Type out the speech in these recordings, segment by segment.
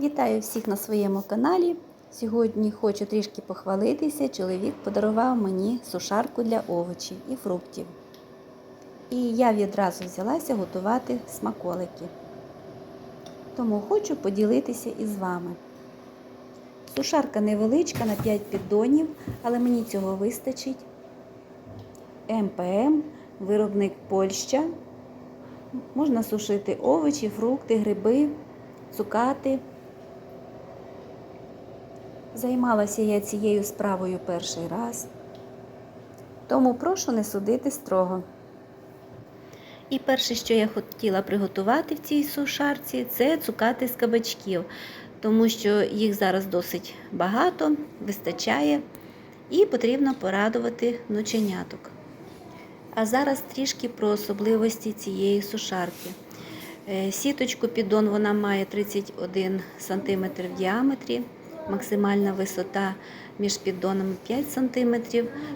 Вітаю всіх на своєму каналі. Сьогодні хочу трішки похвалитися. Чоловік подарував мені сушарку для овочів і фруктів. І я відразу взялася готувати смаколики. Тому хочу поділитися із вами. Сушарка невеличка на 5 піддонів, але мені цього вистачить. МПМ, виробник Польща. Можна сушити овочі, фрукти, гриби, цукати. Займалася я цією справою перший раз, тому прошу не судити строго. І перше, що я хотіла приготувати в цій сушарці, це цукати з кабачків, тому що їх зараз досить багато, вистачає і потрібно порадувати ноченяток. А зараз трішки про особливості цієї сушарки. Сіточку піддон вона має 31 см в діаметрі, максимальна висота між піддонами 5 см.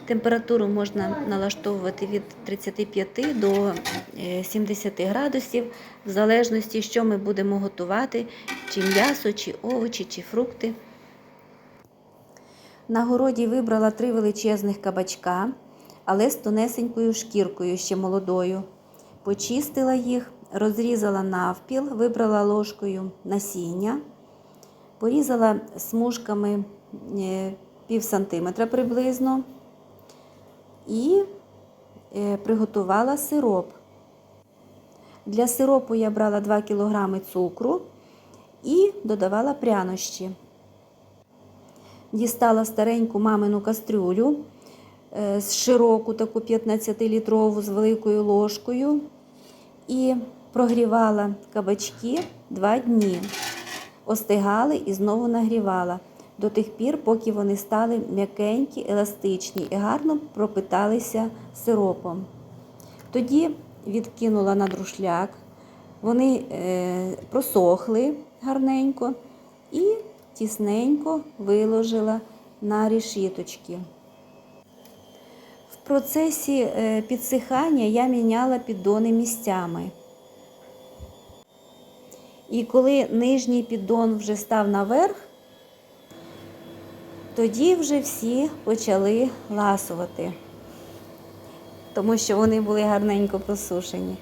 Температуру можна налаштовувати від 35 до 70 градусів, в залежності, що ми будемо готувати, чи м'ясо, чи овочі, чи фрукти. На городі вибрала три величезних кабачка, але з тонесенькою шкіркою, ще молодою. Почистила їх, розрізала навпіл, вибрала ложкою насіння, порізала смужками пів сантиметра приблизно і приготувала сироп. Для сиропу я брала 2 кг цукру і додавала прянощі. Дістала стареньку мамину кастрюлю з широку, таку 15-літрову з великою ложкою і прогрівала кабачки 2 дні. Остигали і знову нагрівала до тих пір, поки вони стали м'якенькі, еластичні і гарно пропиталися сиропом. Тоді відкинула на друшляк, вони е, просохли гарненько і тісненько виложила на рішіточки. В процесі е, підсихання я міняла піддони місцями. І коли нижній піддон вже став наверх, тоді вже всі почали ласувати, тому що вони були гарненько просушені.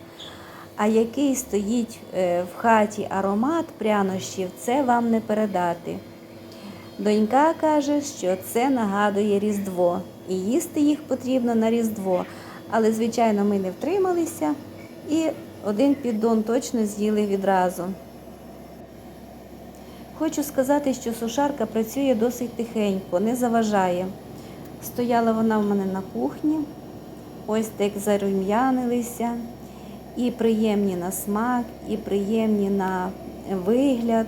А який стоїть в хаті аромат прянощів, це вам не передати. Донька каже, що це нагадує Різдво, і їсти їх потрібно на Різдво. Але, звичайно, ми не втрималися і один піддон точно з'їли відразу. Хочу сказати, що сушарка працює досить тихенько, не заважає. Стояла вона в мене на кухні, ось так зарум'янилися, і приємні на смак, і приємні на вигляд.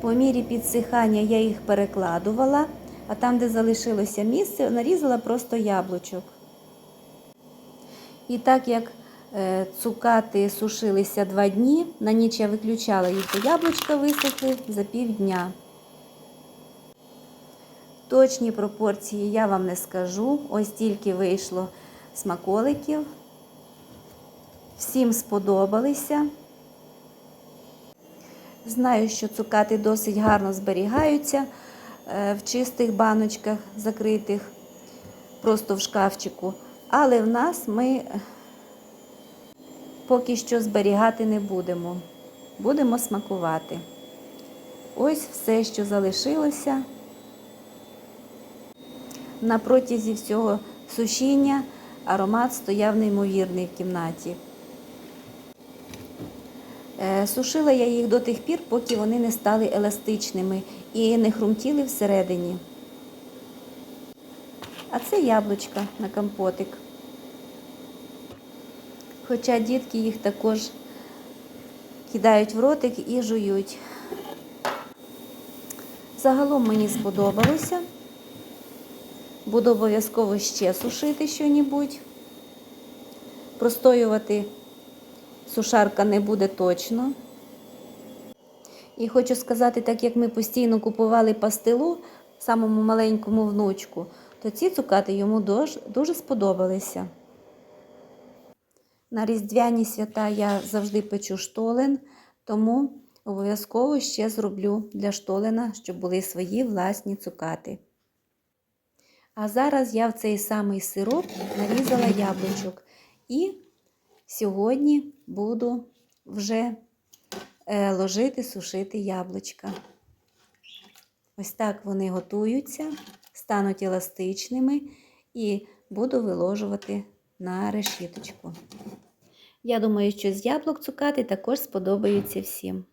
По мірі підсихання я їх перекладувала, а там, де залишилося місце, нарізала просто яблучок. І так як цукати сушилися два дні, на ніч я виключала їх, то яблучка висохли за півдня. Точні пропорції я вам не скажу. Ось тільки вийшло смаколиків. Всім сподобалися. Знаю, що цукати досить гарно зберігаються в чистих баночках закритих, просто в шкафчику. Але в нас ми поки що зберігати не будемо. Будемо смакувати. Ось все, що залишилося. На протязі всього сушіння аромат стояв неймовірний в кімнаті. Сушила я їх до тих пір, поки вони не стали еластичними і не хрумтіли всередині. А це яблучка на компотик. Хоча дітки їх також кидають в ротик і жують. Загалом мені сподобалося. Буду обов'язково ще сушити щось. Простоювати сушарка не буде точно. І хочу сказати, так як ми постійно купували пастилу самому маленькому внучку, то ці цукати йому дуже, дуже сподобалися. На різдвяні свята я завжди печу штолен, Тому обов'язково ще зроблю для штолена, щоб були свої власні цукати. А зараз я в цей самий сироп нарізала яблучок. І сьогодні буду вже е, ложити, сушити яблучка. Ось так вони готуються, стануть еластичними і буду виложувати на решіточку. Я думаю, що з яблук цукати також сподобаються всім.